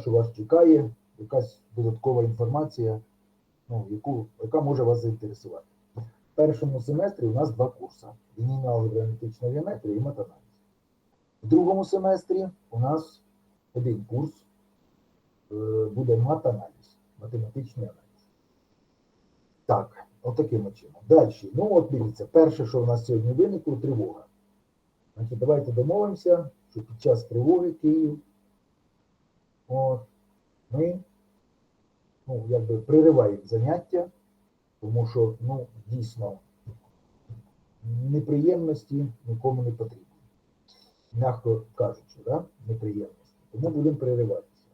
що вас чекає, якась додаткова інформація, ну, яку, яка може вас заінтересувати. В першому семестрі у нас два курси: лінійна алгебра, аналітична геометрія і матаналіз. В другому семестрі у нас один курс е, буде матаналіз, математичний аналіз. Так, отаким чином. Далі. Ну, от дивіться, перше, що в нас сьогодні виникло, тривога. Значить, давайте домовимося, що під час тривоги Київ, от, ми ну, якби пририваємо заняття, тому що ну, дійсно неприємності нікому не потрібні. Мягко кажучи, да? неприємності. Тому будемо перериватися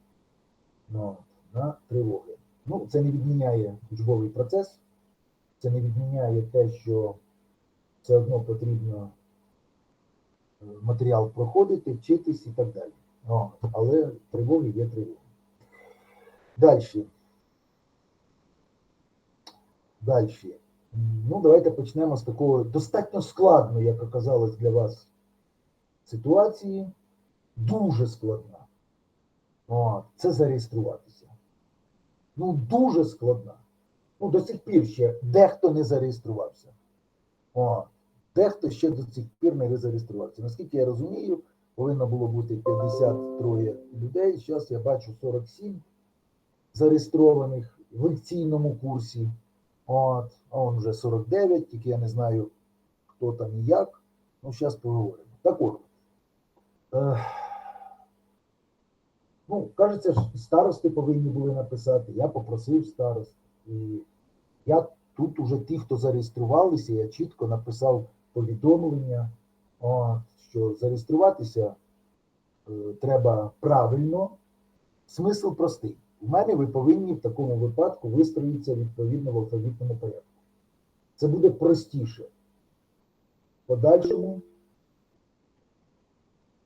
ну, на тривоги. Ну, це не відміняє учбовий процес, це не відміняє те, що все одно потрібно е, матеріал проходити, вчитись і так далі. О, але тривоги є тривоги. Далі. Далі. Ну, давайте почнемо з такого достатньо складної, як оказалось для вас, ситуації. Дуже складна. О, це зареєструватися. Ну, дуже складна. Ну, до сих пір ще дехто не зареєструвався. О, дехто ще до сих пір не зареєструвався. Наскільки я розумію, повинно було бути 53 людей. Зараз я бачу 47 зареєстрованих в лекційному курсі. От, а он вже 49, тільки я не знаю, хто там і як. Ну, зараз поговоримо. Так от. Е, ну, кажеться, старости повинні були написати. Я попросив старост. І я тут уже ті, хто зареєструвалися, я чітко написав повідомлення, о, що зареєструватися е, треба правильно. Смисл простий. У мене ви повинні в такому випадку вистроїтися відповідно в алфавітному порядку. Це буде простіше. Подальшому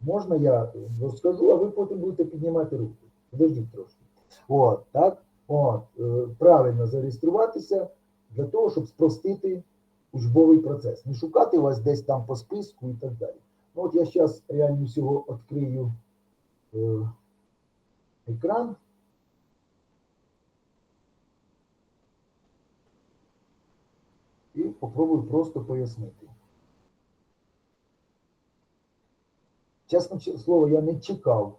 можна я розкажу, а ви потім будете піднімати руки. Подождіть трошки. От, так? От, е, правильно зареєструватися для того, щоб спростити учбовий процес. Не шукати вас десь там по списку і так далі. Ну, от я зараз реально всього відкрию е, екран. І попробую просто пояснити. Чесне ч- слово, я не чекав.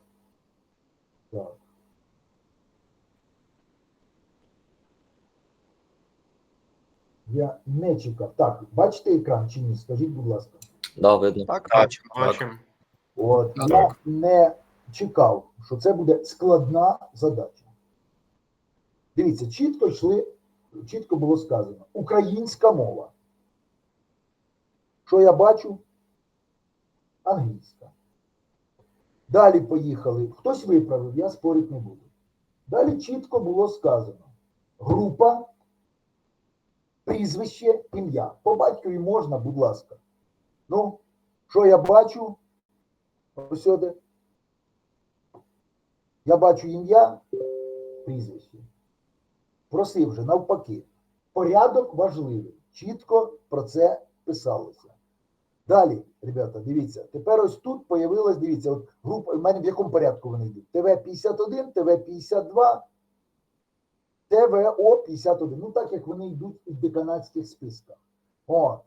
Так. Я не чекав. Так, бачите екран чи ні? Скажіть, будь ласка. Да, видно. Так, Так, бачимо. бачимо. От Так. я не чекав, що це буде складна задача. Дивіться, чітко йшли, чітко було сказано: українська мова. Що я бачу? Англійська. Далі поїхали. Хтось виправив, я спорити не буду. Далі чітко було сказано: група, прізвище, ім'я. По батькові можна, будь ласка. Ну, що я бачу? Ось сюди. Я бачу ім'я, прізвище. Просив вже навпаки. Порядок важливий. Чітко про це писалося. Далі, ребята, дивіться, тепер ось тут появилась, дивіться, от група, в мене в якому порядку вони йдуть? ТВ-51, ТВ-52, ТВО-51. Ну, так як вони йдуть в деканатських списках. О,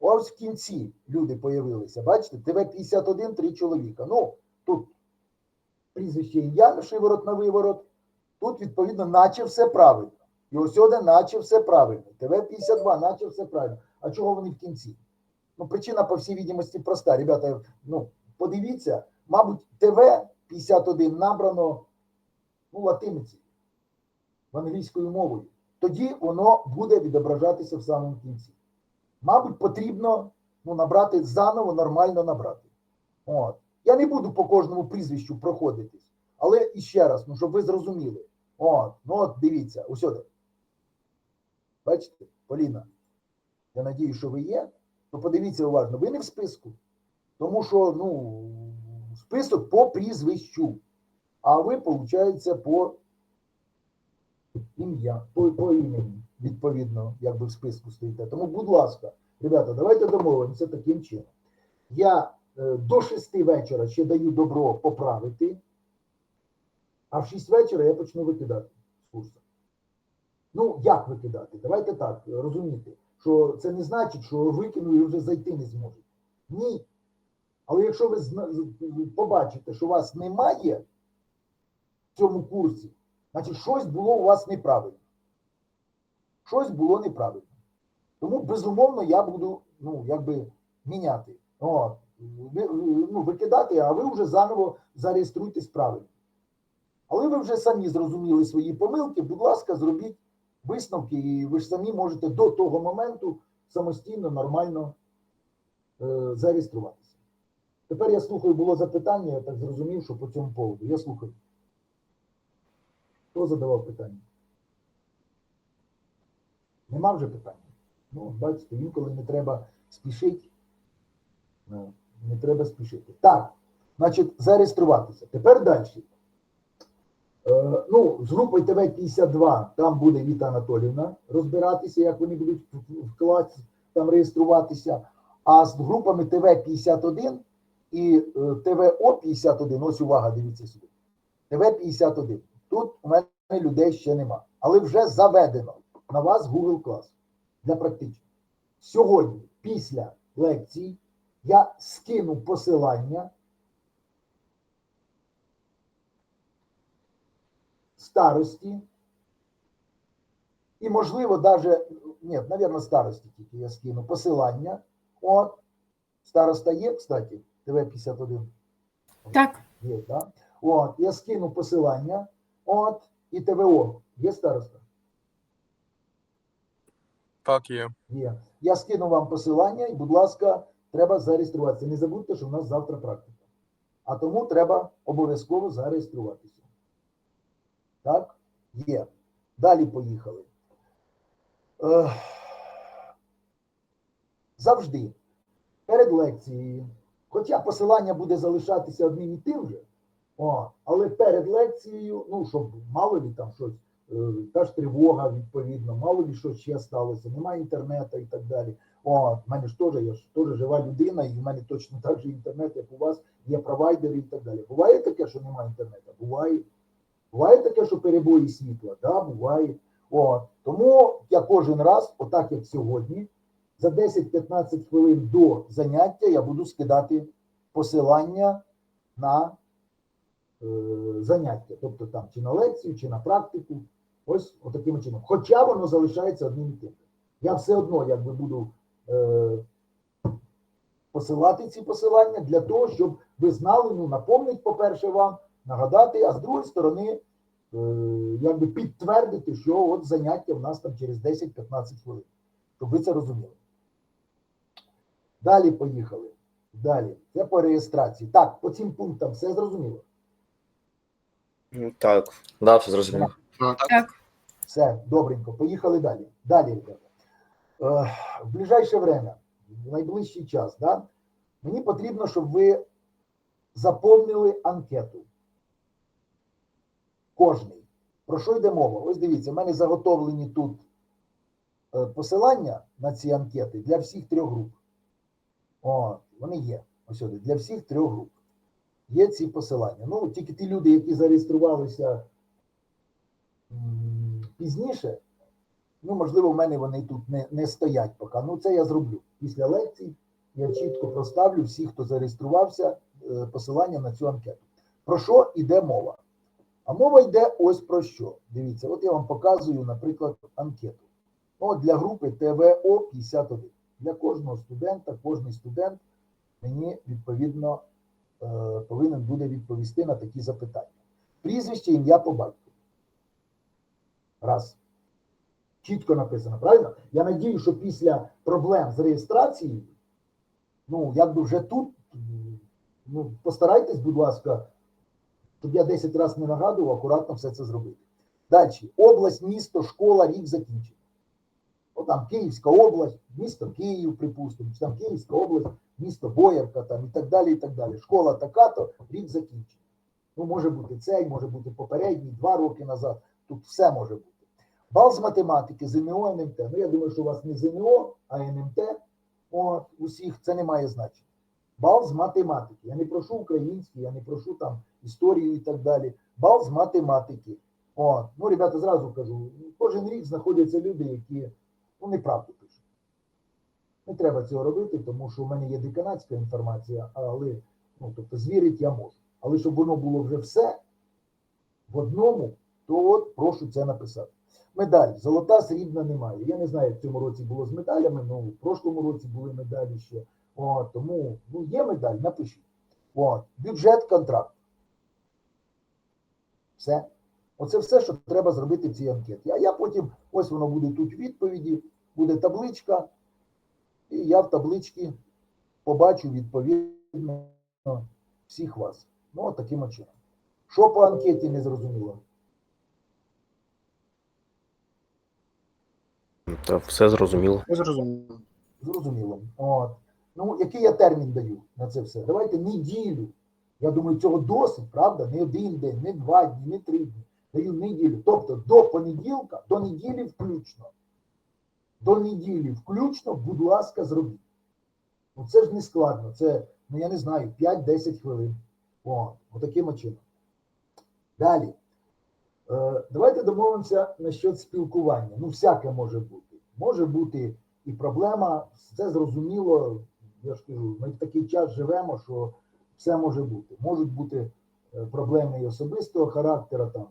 ось в кінці люди появилися. Бачите, ТВ-51, три чоловіка. Ну, тут прізвище ім'я, шиворот на виворот. Тут, відповідно, наче все правильно. І ось сюди, наче все правильно. ТВ-52, наче все правильно. А чого вони в кінці? Ну, причина, по всій відомості, проста. Ребята, ну, подивіться, мабуть, ТВ-51 набрано ну, латиниці, в англійською мовою. Тоді воно буде відображатися в самому кінці. Мабуть, потрібно ну, набрати заново, нормально набрати. От. Я не буду по кожному прізвищу проходитись, але іще раз, ну, щоб ви зрозуміли. От, ну от дивіться, усюди. Бачите, Поліна, я надію, що ви є. То подивіться уважно, ви не в списку. Тому що, ну, список по прізвищу. А ви, виходить, по ім'я, по, по імені, відповідно, якби в списку стоїте. Тому, будь ласка, ребята, давайте домовимося таким чином. Я е, до шести вечора ще даю добро поправити. А в 6 вечора я почну викидати з курсу. Ну, як викидати? Давайте так розуміти, що це не значить, що викину і вже зайти не зможуть. Ні. Але якщо ви побачите, що вас немає в цьому курсі, значить щось було у вас неправильно. Щось було неправильно. Тому, безумовно, я буду ну, якби міняти. Ви- ну, викидати, а ви вже заново зареєструйтесь правильно. Але ви вже самі зрозуміли свої помилки, будь ласка, зробіть висновки, і ви ж самі можете до того моменту самостійно, нормально е, зареєструватися. Тепер я слухаю, було запитання, я так зрозумів, що по цьому поводу. Я слухаю. Хто задавав питання? Нема вже питання. Ну, бачите, інколи не треба спішити. Ну, Не треба спішити. Так, значить, зареєструватися. Тепер далі. Е, ну, з групою ТВ-52 там буде Віта Анатолівна розбиратися, як вони будуть в класі там реєструватися. А з групами ТВ-51 і е, ТВО-51, ось увага, дивіться сюди. ТВ-51. Тут у мене людей ще нема. Але вже заведено на вас Google клас для практичних. Сьогодні, після лекцій, я скину посилання старості, і, можливо, даже, ні, навірно, старості тільки я скину посилання. От, староста є, кстати, ТВ-51. Так, Є, да? От, я скину посилання, от, і ТВО. Є староста? Так, є. Є. Я скину вам посилання, і, будь ласка, треба зареєструватися. Не забудьте, що в нас завтра практика. А тому треба обов'язково зареєструватися. Так? Є. Далі поїхали. Е, завжди перед лекцією, хоча посилання буде залишатися одним і тим же, о, але перед лекцією, ну, щоб мало ли там щось, та ж тривога, відповідно, мало ли що ще сталося, немає інтернету і так далі. О, в мене ж теж, я ж теж жива людина, і в мене точно так же інтернет, як у вас, є провайдери і так далі. Буває таке, що немає інтернету? Буває. Буває таке, що перебої світла, да, буває. О, тому я кожен раз, отак як сьогодні, за 10-15 хвилин до заняття я буду скидати посилання на е, заняття, тобто там чи на лекцію, чи на практику. Ось отаким чином. Хоча воно залишається одним і тим. Я все одно якби буду е, посилати ці посилання для того, щоб ви знали, ну, напомнить, по-перше, вам, нагадати, а з другої сторони, е, якби підтвердити, що от заняття в нас там через 10-15 хвилин. Щоб ви це розуміли. Далі поїхали. Далі. Це по реєстрації. Так, по цим пунктам все зрозуміло. Ну, Так, да, все зрозумів. так. Все, добренько, поїхали далі. Далі, ребята. Е, в ближайше время, в найближчий час, да, мені потрібно, щоб ви заповнили анкету. Кожний. Про що йде мова? Ось дивіться, в мене заготовлені тут е, посилання на ці анкети для всіх трьох груп. О, вони є. Ось сюди, для всіх трьох груп. Є ці посилання. Ну, тільки ті люди, які зареєструвалися пізніше, ну, можливо, в мене вони тут не, не стоять поки. Ну, це я зроблю. Після лекцій я чітко проставлю всіх, хто зареєструвався, е, посилання на цю анкету. Про що йде мова? А мова йде ось про що. Дивіться, от я вам показую, наприклад, анкету. Ну, для групи ТВО 51. Для кожного студента, кожний студент мені відповідно е, повинен буде відповісти на такі запитання. Прізвище, ім'я по батьку. Раз. Чітко написано, правильно? Я надію, що після проблем з реєстрацією, ну, якби вже тут, ну, постарайтесь, будь ласка, щоб я 10 разів не нагадував, акуратно все це зробити. Далі. Область, місто, школа, рік закінчення. О, там Київська область, місто Київ, припустимо, там Київська область, місто Боярка, там і так далі, і так далі. Школа така-то, рік закінчення. Ну, може бути цей, може бути попередній, два роки назад. Тут все може бути. Бал з математики, ЗНО, НМТ. Ну, я думаю, що у вас не ЗНО, а НМТ. От, усіх це не має значення. Бал з математики. Я не прошу український, я не прошу там історію і так далі. бал з математики. О, ну, ребята, зразу кажу, кожен рік знаходяться люди, які ну, неправду пишуть. Не треба цього робити, тому що в мене є деканатська інформація, але ну, тобто, звірити я можу. Але щоб воно було вже все в одному, то от прошу це написати. Медаль. Золота, срібна немає. Я не знаю, як в цьому році було з медалями, ну в прошлому році були медалі ще. О, тому ну, є медаль, напишіть. Бюджет, контракт. Все. Оце все, що треба зробити в цій анкеті. А я потім, ось воно буде тут відповіді, буде табличка, і я в табличці побачу відповідно всіх вас. Ну, таким чином. Що по анкеті не зрозуміло? Та все зрозуміло. Я зрозумів. Зрозуміло. От. Ну, який я термін даю на це все? Давайте неділю. Я думаю, цього досить, правда? Не один день, не два дні, не три дні. Даю неділю. Тобто до понеділка, до неділі включно. До неділі включно, будь ласка, зробіть. Ну це ж не складно. Це, ну я не знаю, 5-10 хвилин. О, отаким чином. Далі. Е, давайте домовимося насчет спілкування. Ну, всяке може бути. Може бути і проблема, це зрозуміло. Я ж кажу, ми в такий час живемо, що все може бути. Можуть бути е, проблеми і особистого характеру, там,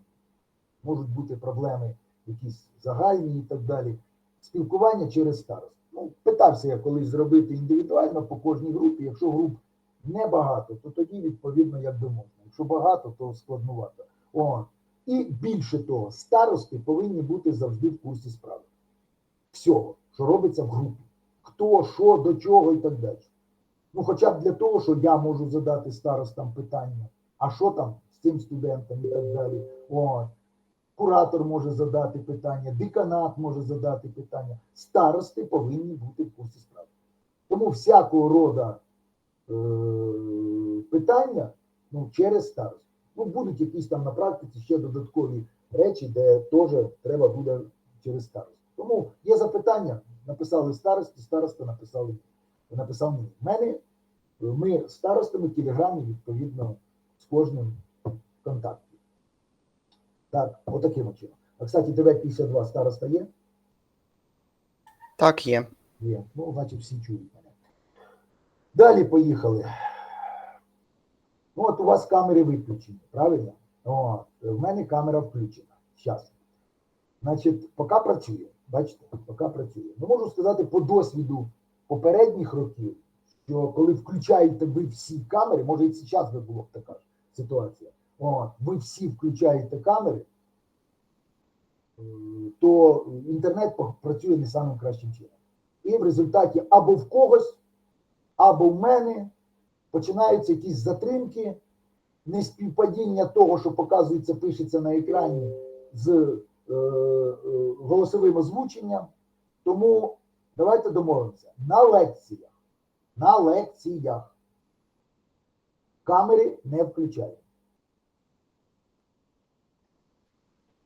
можуть бути проблеми якісь загальні і так далі. Спілкування через старост. Ну, питався я колись зробити індивідуально по кожній групі. Якщо груп небагато, то тоді відповідно як би можна. Якщо багато, то складнувато. О, і більше того, старости повинні бути завжди в курсі справи. Всього, що робиться в групі. Хто, що, до чого і так далі. Ну, хоча б для того, що я можу задати старостам питання, а що там з цим студентом і так далі. От. Куратор може задати питання, деканат може задати питання. Старости повинні бути в курсі справи. Тому всякого роду е- питання ну, через старост. Ну, будуть якісь там на практиці ще додаткові речі, де теж треба буде через старост. Тому є запитання, написали старості, староста написали, написав мені. Мене ми старостами телеграмі відповідно з кожним в контакті. Так, отаким от чином. А кстати, ТВ-52 староста є? Так, є. Є. Ну, значить, всі чують мене. Далі поїхали. Ну, от у вас камери виключені, правильно? О, в мене камера включена. Зараз. Значить, поки працює. Бачите, поки працює. Ну, можу сказати по досвіду попередніх років, що коли включаєте ви всі камери, може і зараз би була така ситуація. О, ви всі включаєте камери, е, то інтернет працює не самим кращим чином. І в результаті або в когось, або в мене починаються якісь затримки, неспівпадіння того, що показується, пишеться на екрані з голосовим озвученням. Тому давайте домовимося. На лекціях, на лекціях камери не включаємо.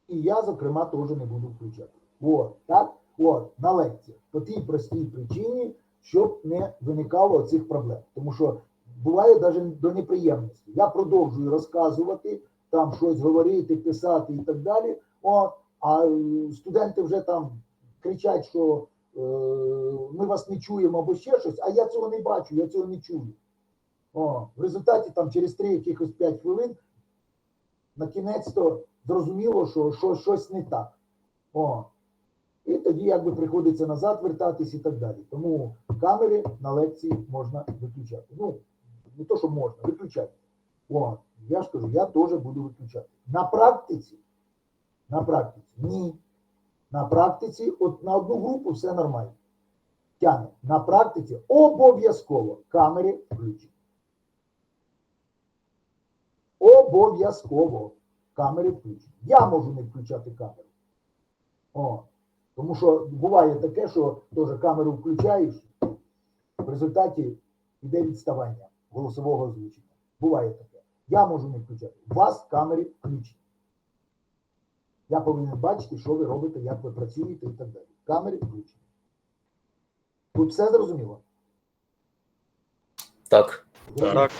І я, зокрема, теж не буду включати. От, так? От, на лекціях. По тій простій причині, щоб не виникало цих проблем. Тому що буває навіть до неприємності. Я продовжую розказувати, там щось говорити, писати і так далі. От, а студенти вже там кричать, що е, ми вас не чуємо або ще щось, а я цього не бачу, я цього не чую. О, в результаті там через три якихось 5 хвилин на кінець-то зрозуміло, що, що щось не так. О. І тоді якби приходиться назад вертатись і так далі. Тому камери на лекції можна виключати. Ну, не то, що можна, виключати. О, я ж кажу, я теж буду виключати. На практиці, на практиці, ні. На практиці, от на одну групу все нормально. Тяне. На практиці обов'язково камери включені. Обов'язково камери включені. Я можу не включати камеру. О, тому що буває таке, що теж камеру включаєш, в результаті йде відставання голосового озвучення. Буває таке. Я можу не включати. У вас камери включені. Я повинен бачити, що ви робите, як ви працюєте і так далі. Камери включені. Тут все зрозуміло? Так. Так.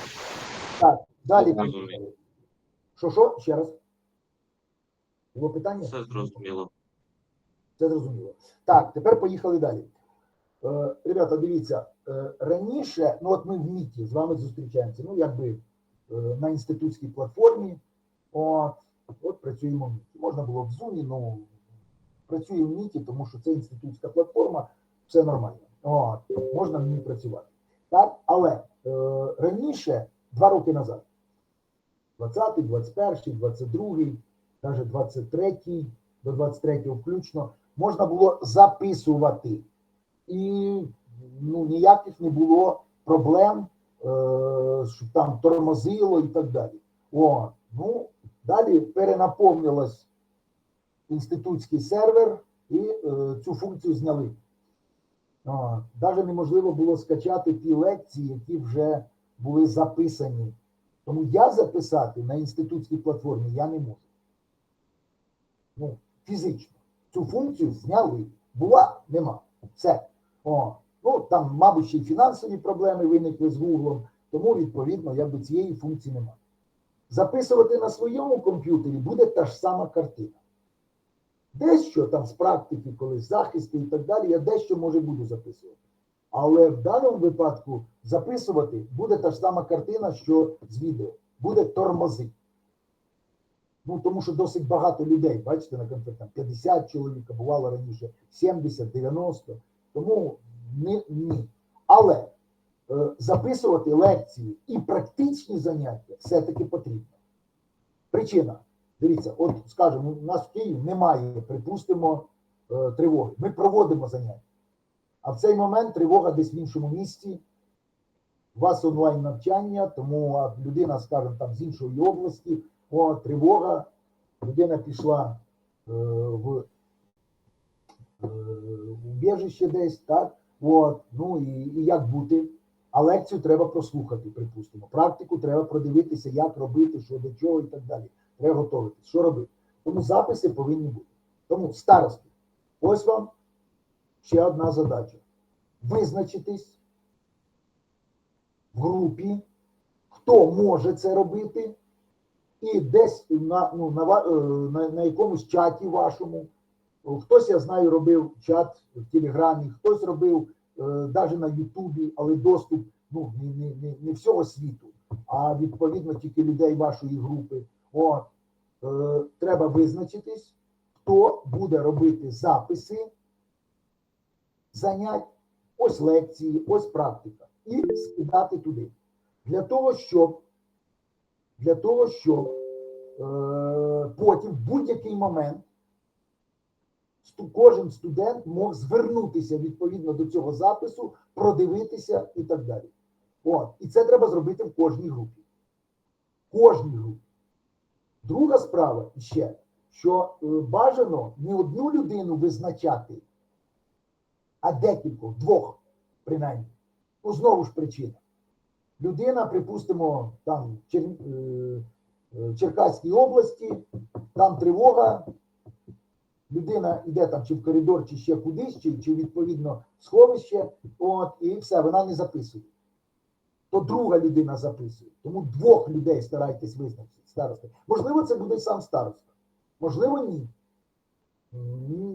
Так, далі. Зрозуміло. Що, що? Ще раз. Було питання? Все зрозуміло. Це зрозуміло. Так, тепер поїхали далі. Е, ребята, дивіться, е, раніше, ну от ми в МІТі з вами зустрічаємося, ну якби е, на інститутській платформі. От, от працюємо в МІТі. Можна було в Зумі, ну працюємо в МІТі, тому що це інститутська платформа, все нормально. От, можна в ній працювати. Так, але е, раніше, два роки назад, 20, 21, 22, навіть 23, до 23 включно, можна було записувати. І ну, ніяких не було проблем, е, щоб там тормозило і так далі. О, ну, далі перенаповнилось інститутський сервер і е, цю функцію зняли. Навіть неможливо було скачати ті лекції, які вже були записані. Тому я записати на інститутській платформі я не можу. Ну, фізично. Цю функцію зняли. Була, нема. Все. О, ну там, мабуть, ще й фінансові проблеми виникли з Гуглом, тому, відповідно, якби цієї функції немає. Записувати на своєму комп'ютері буде та ж сама картина. Дещо там з практики, коли захисти і так далі, я дещо може буду записувати. Але в даному випадку записувати буде та ж сама картина, що з відео. Буде тормозити. Ну, тому що досить багато людей, бачите, на конференції, там 50 чоловік, бувало раніше 70, 90. Тому ні. ні. Але записувати лекції і практичні заняття все-таки потрібно. Причина. Дивіться, от скажімо, у нас в Києві немає, припустимо, е, тривоги. Ми проводимо заняття. А в цей момент тривога десь в іншому місті. У вас онлайн навчання, тому людина, скажімо, там з іншої області, о, тривога, людина пішла е, в е, убіжище десь, так? От, ну і, і як бути? А лекцію треба прослухати, припустимо. Практику треба продивитися, як робити, що до чого і так далі. Треба готуватися. Що робити? Тому записи повинні бути. Тому старости, ось вам ще одна задача. Визначитись в групі, хто може це робити, і десь на, ну, на, е, на, на якомусь чаті вашому. Хтось, я знаю, робив чат в Телеграмі, хтось робив навіть на Ютубі, але доступ ну, не, не, не, не всього світу, а відповідно тільки людей вашої групи. От, е, треба визначитись, хто буде робити записи занять, ось лекції, ось практика, і скидати туди. Для того, щоб для того, щоб е, потім в будь-який момент кожен студент мог звернутися відповідно до цього запису, продивитися і так далі. От. І це треба зробити в кожній групі. Кожній групі. Друга справа ще, що е, бажано не одну людину визначати, а декількох, двох, принаймні. Ну, знову ж причина. Людина, припустимо, там Чер... е, е, Черкаській області, там тривога, людина йде там чи в коридор, чи ще кудись, чи, чи відповідно сховище, от, і все, вона не записує. То друга людина записує. Тому двох людей старайтесь визначити, староста. Можливо, це буде сам староста. Можливо, ні.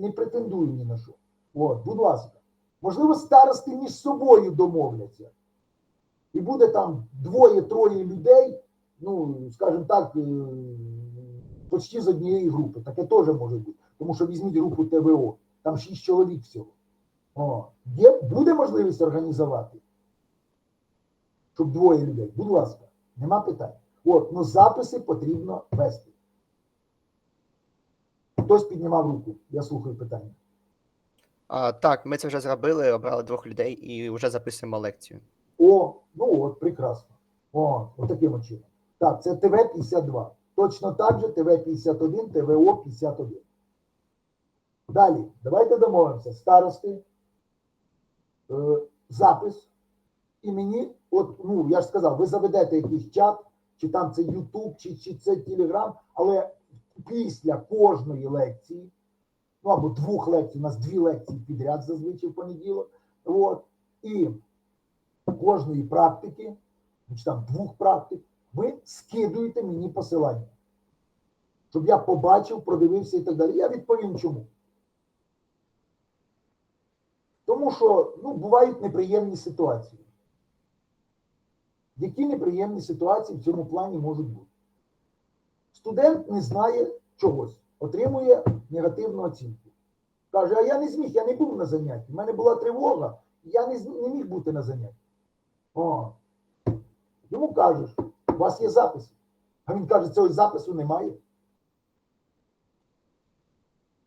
Не претендую ні на що. От, будь ласка. Можливо, старости між собою домовляться. І буде там двоє-троє людей, ну, скажімо так, е, почти з однієї групи. Таке теж може бути. Тому що візьміть групу ТВО, там шість чоловік всього. О, є, буде можливість організувати, щоб двоє людей. Будь ласка, нема питань. От, ну записи потрібно вести. Хтось піднімав руку, я слухаю питання. А, так, ми це вже зробили, обрали двох людей і вже записуємо лекцію. О, ну от, прекрасно. О, от таким чином. Так, це ТВ-52. Точно так же ТВ-51, ТВО-51. Далі, давайте домовимося. Старости, е, запис. І мені, от, ну, я ж сказав, ви заведете якийсь чат, чи там це YouTube, чи, чи це Telegram, але після кожної лекції, ну або двох лекцій, у нас дві лекції підряд зазвичай в понеділок. От, і кожної практики, чи там двох практик, ви скидуєте мені посилання. щоб я побачив, продивився і так далі. Я відповім чому. Тому що ну, бувають неприємні ситуації. Які неприємні ситуації в цьому плані можуть бути? Студент не знає чогось, отримує негативну оцінку. Каже, а я не зміг, я не був на занятті. У мене була тривога, я не, не міг бути на занятті. О. Йому кажеш, у вас є запис. А він каже, цього запису немає.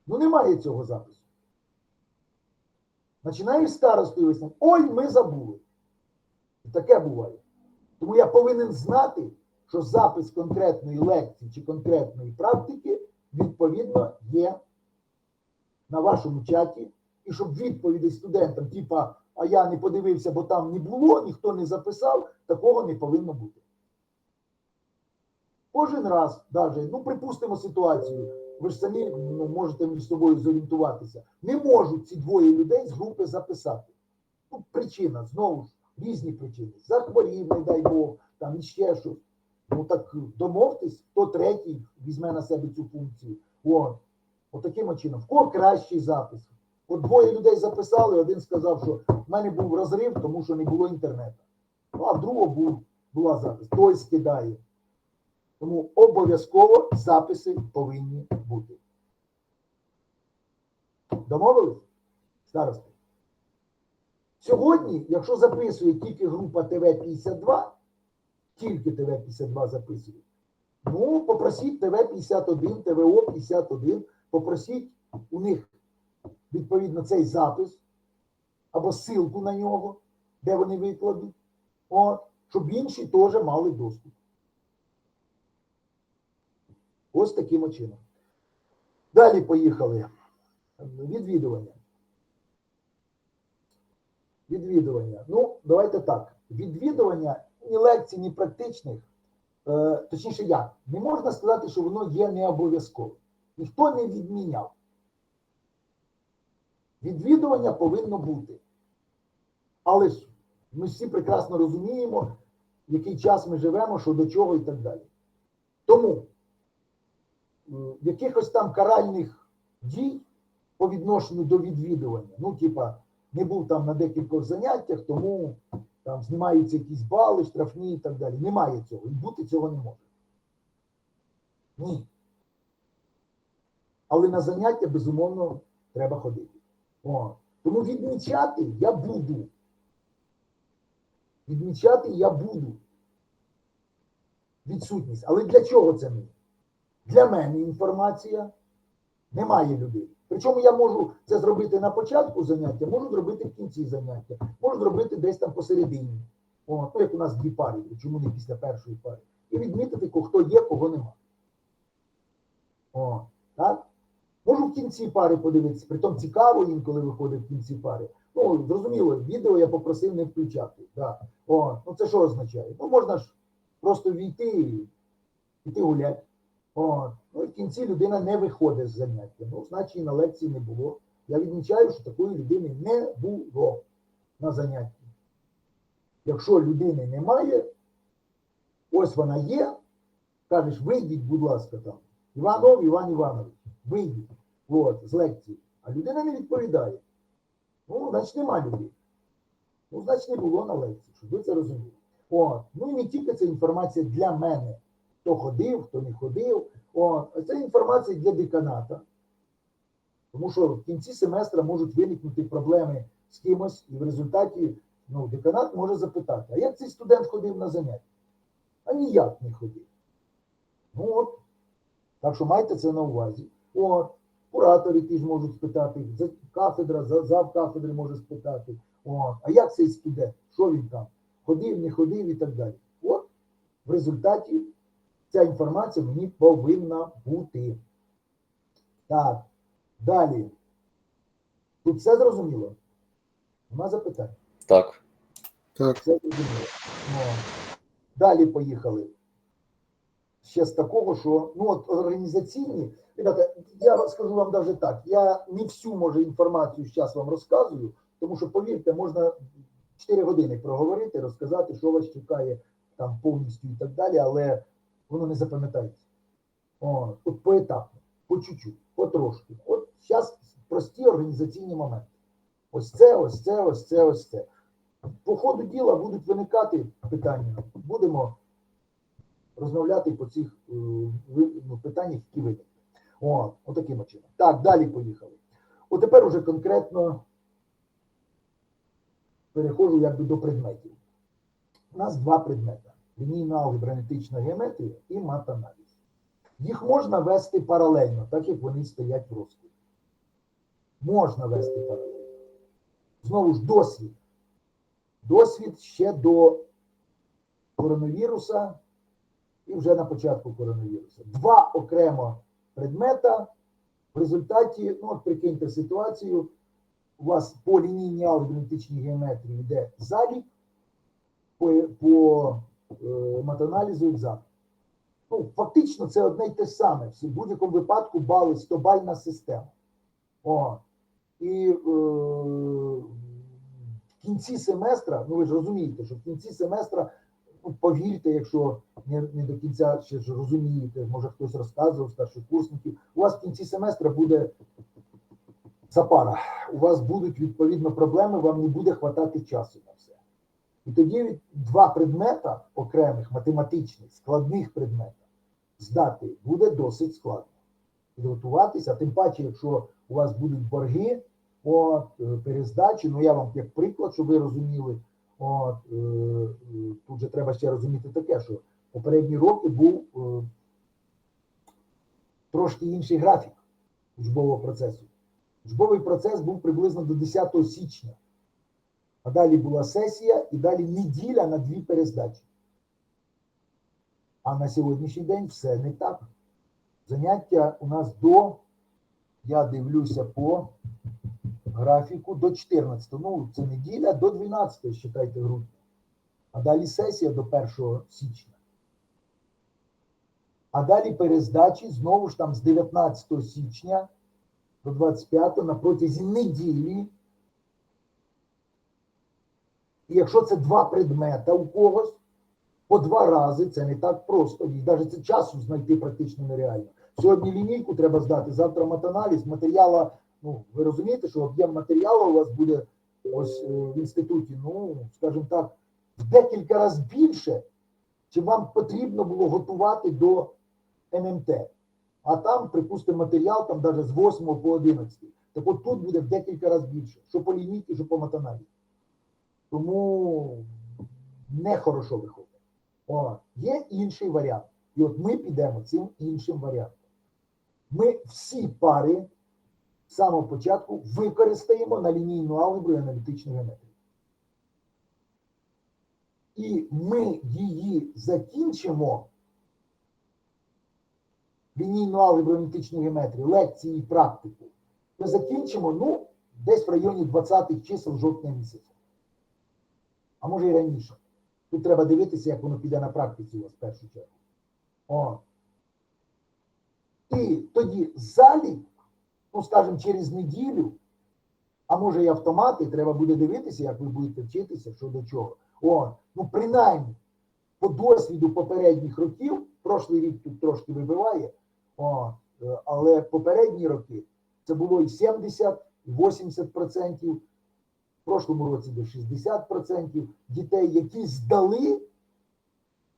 Ну, немає цього запису. Починаєш старостою виясняти, ой, ми забули. І таке буває. Тому я повинен знати, що запис конкретної лекції чи конкретної практики відповідно є на вашому чаті, і щоб відповіді студентам, типа, а я не подивився, бо там не було, ніхто не записав, такого не повинно бути. Кожен раз, даже, ну припустимо ситуацію, ви ж самі ну, можете між собою зорієнтуватися. Не можуть ці двоє людей з групи записати. Ну, причина, знову ж, різні причини. Захворів, не дай Бог, там іще щось. Ну так домовтесь, хто третій візьме на себе цю функцію. О, отаким чином. В кого кращий запис? От двоє людей записали, один сказав, що в мене був розрив, тому що не було інтернету. Ну, а в другого був, була запис. Той скидає. Тому обов'язково записи повинні бути. Домовились? Старости. Сьогодні, якщо записує тільки група ТВ-52, тільки ТВ-52 записує, ну, попросіть ТВ-51, ТВО-51, попросіть у них відповідно цей запис або ссылку на нього, де вони викладуть, от, щоб інші теж мали доступ. Ось таким чином. Далі поїхали. Відвідування. Відвідування. Ну, давайте так. Відвідування ні лекцій, ні практичних, е, точніше як, не можна сказати, що воно є не обов'язкове. Ніхто не відміняв. Відвідування повинно бути. Але ж ми всі прекрасно розуміємо, який час ми живемо, що до чого і так далі. Тому якихось там каральних дій по відношенню до відвідування, ну, типа, не був там на декількох заняттях, тому там знімаються якісь бали, штрафні і так далі. Немає цього. І бути цього не може. Ні. Але на заняття, безумовно, треба ходити. О. Тому відмічати я буду. Відмічати я буду. Відсутність. Але для чого це мені? Для мене інформація немає людей. Причому я можу це зробити на початку заняття, можу зробити в кінці заняття, можу зробити десь там посередині. О, ну як у нас дві пари, чому не після першої пари. І відмітити, хто є, кого нема. О, так? Можу в кінці пари подивитися, притом цікаво інколи виходить в кінці пари. Ну, зрозуміло, відео я попросив не включати. Да. О, ну це що означає? Ну, можна ж просто війти і піти гуляти. О, ну і в кінці людина не виходить з заняття. Ну, значить, і на лекції не було. Я відмічаю, що такої людини не було на занятті. Якщо людини немає, ось вона є, кажеш, вийдіть, будь ласка, там. Іванов Іван Іванович, вийдіть от, з лекції. А людина не відповідає. Ну, значить, нема людей. Ну, значить, не було на лекції, щоб ви це розуміли. О, ну і не тільки це інформація для мене, хто ходив, хто не ходив. О, це інформація для деканата. Тому що в кінці семестра можуть виникнути проблеми з кимось, і в результаті ну, деканат може запитати, а як цей студент ходив на заняття? А ніяк не ходив. Ну от. Так що майте це на увазі. От. Ті ж можуть спитати, кафедра, за- зав кафедри може спитати. От. А як цей студент? Що він там? Ходив, не ходив і так далі. От в результаті ця інформація мені повинна бути. Так, далі. Тут все зрозуміло? Нема запитань? Так. Так, Все зрозуміло. О. Далі поїхали. Ще з такого, що ну от організаційні, ребята, я скажу вам навіть так, я не всю може інформацію зараз вам розказую, тому що, повірте, можна 4 години проговорити, розказати, що вас чекає там повністю і так далі, але воно не запам'ятається. От поетапно, по чуть-чуть, потрошки. От зараз прості організаційні моменти. Ось це, ось це, ось це, ось це. По ходу діла будуть виникати питання. Будемо розмовляти по цих е, ну, питаннях, які виникли. О, отаким чином. Так, далі поїхали. От тепер уже конкретно переходжу якби до предметів. У нас два предмети: лінійна алгебра, аналітична геометрія і матаналіз. Їх можна вести паралельно, так як вони стоять в розкладі. Можна вести паралельно. Знову ж досвід. Досвід ще до коронавіруса і вже на початку коронавіруса. Два окремо предмета. В результаті, ну от прикиньте ситуацію, у вас по лінійній алгебрі геометрії йде залік, по, по матаналізу екзамен. Ну, фактично, це одне й те ж саме. В будь-якому випадку бали 100-бальна система. О, і е, в кінці семестра, ну ви ж розумієте, що в кінці семестра, ну, повірте, якщо не, не до кінця ще ж розумієте, може хтось розказував старшокурсників, у вас в кінці семестра буде запара. У вас будуть відповідно проблеми, вам не буде хватати часу на все. І тоді два предмета окремих математичних, складних предметів здати буде досить складно. Підготуватися, тим паче, якщо у вас будуть борги, от, е, перездачі, ну я вам як приклад, щоб ви розуміли, от, е, тут же треба ще розуміти таке, що попередні роки був е, трошки інший графік учбового процесу. Учбовий процес був приблизно до 10 січня. А далі була сесія і далі неділя на дві перездачі. А на сьогоднішній день все не так. Заняття у нас до, я дивлюся по графіку, до 14. Ну, це неділя, до 12, вважайте, грудня. А далі сесія до 1 січня. А далі перездачі знову ж там з 19 січня до 25 на протязі неділі. І якщо це два предмета у когось, по два рази це не так просто. І навіть це часу знайти практично нереально. Сьогодні лінійку треба здати, завтра матаналіз, матеріала. Ну, ви розумієте, що об'єм матеріалу у вас буде ось е, в інституті, ну, скажімо так, в декілька разів більше, чим вам потрібно було готувати до ММТ. А там, припустимо, матеріал там навіть з 8 по 11. Так от тут буде в декілька разів більше, що по лінійці, що по матаналізі. Тому нехорошо виходить. О, є інший варіант. І от ми підемо цим іншим варіантом. Ми всі пари з самого початку використаємо на лінійну алгебру і аналітичну геометрію. І ми її закінчимо лінійну алгебру аналітичну геометрію, лекції і практику. Ми закінчимо ну, десь в районі 20-х чисел жовтня місяця. А може і раніше. Тут треба дивитися, як воно піде на практиці у вас в першу чергу. О. І тоді залік, ну скажімо, через неділю, а може і автомати, треба буде дивитися, як ви будете вчитися, що до чого. О, ну принаймні, по досвіду попередніх років, прошлий рік тут трошки вибиває, о, е, але попередні роки це було і 70, і 80%, в прошлому році до 60% дітей, які здали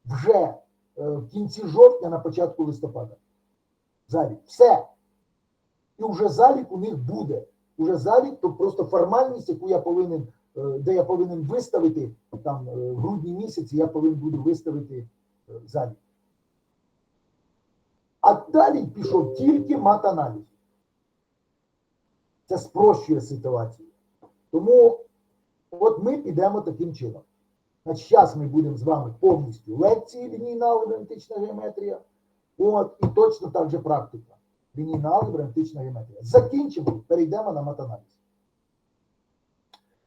вже е, в кінці жовтня, на початку листопада. Залік. Все. І вже залік у них буде. Уже залік, то просто формальність, яку я повинен, е, де я повинен виставити там е, в грудні місяці, я повинен буду виставити залік. А далі пішов тільки матаналіз. Це спрощує ситуацію. Тому от ми підемо таким чином. Значить, зараз ми будемо з вами повністю лекції лінійна алгебра, аналітична геометрія. От, і точно так же практика. Лінійна алгебра, аналітична геометрія. Закінчимо, перейдемо на матаналіз.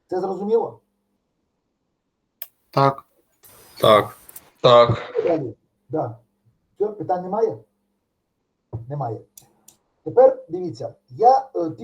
Це зрозуміло? Так. Так. Так. Далі. Да. Все, питань немає? Немає. Тепер дивіться, я е, ті